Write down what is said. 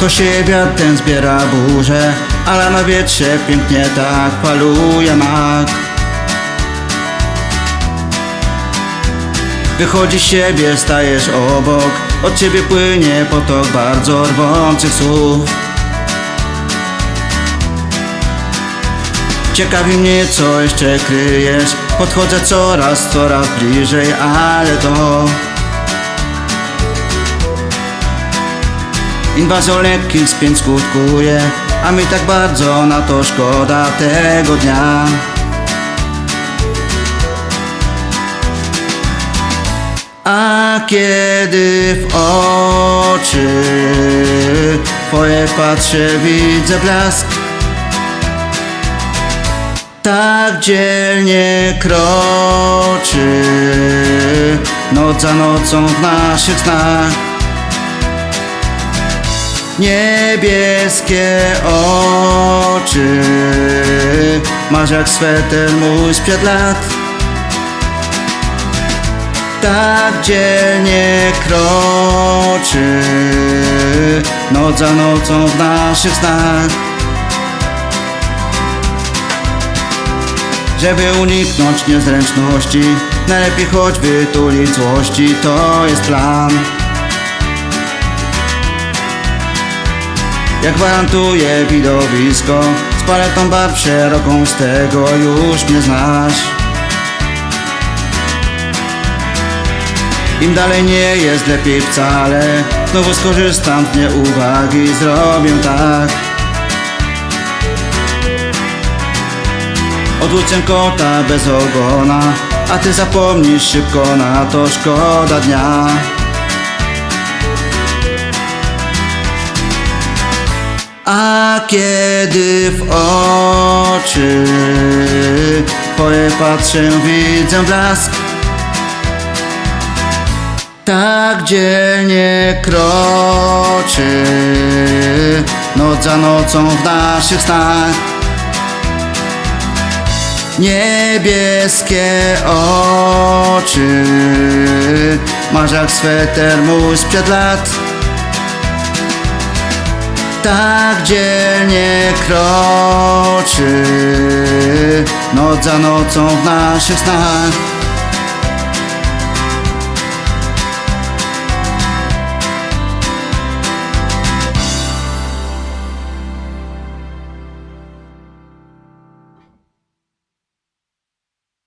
To wiatr ten zbiera burzę Ale na wietrze pięknie tak faluje mak. Wychodzi z siebie, stajesz obok Od ciebie płynie potok bardzo rwących słów. Ciekawi mnie co jeszcze kryjesz Podchodzę coraz, coraz bliżej, ale to Inwazją lekkich spięć skutkuje A mi tak bardzo na to szkoda tego dnia. A kiedy w oczy Twoje patrzę, widzę blask Tak dzielnie kroczy Noc za nocą w naszych snach Niebieskie oczy. Masz jak sweter mój sprzed lat. Tak dzielnie kroczy Noc za nocą w naszych snach. Żeby uniknąć niezręczności Najlepiej choć wytulić złości To jest plan Jak gwarantuje widowisko Z paletą barw szeroką z tego już mnie znasz. Im dalej nie jest lepiej wcale Znowu skorzystam z nieuwagi zrobię tak. Odwrócę kota bez ogona A ty zapomnisz szybko na to szkoda dnia A kiedy w oczy Twoje patrzę, widzę blask tak dzielnie kroczy Noc za nocą w naszych snach. Niebieskie oczy Masz jak sweter mój sprzed lat Tak dzielnie kroczy. Noc za nocą w naszych snach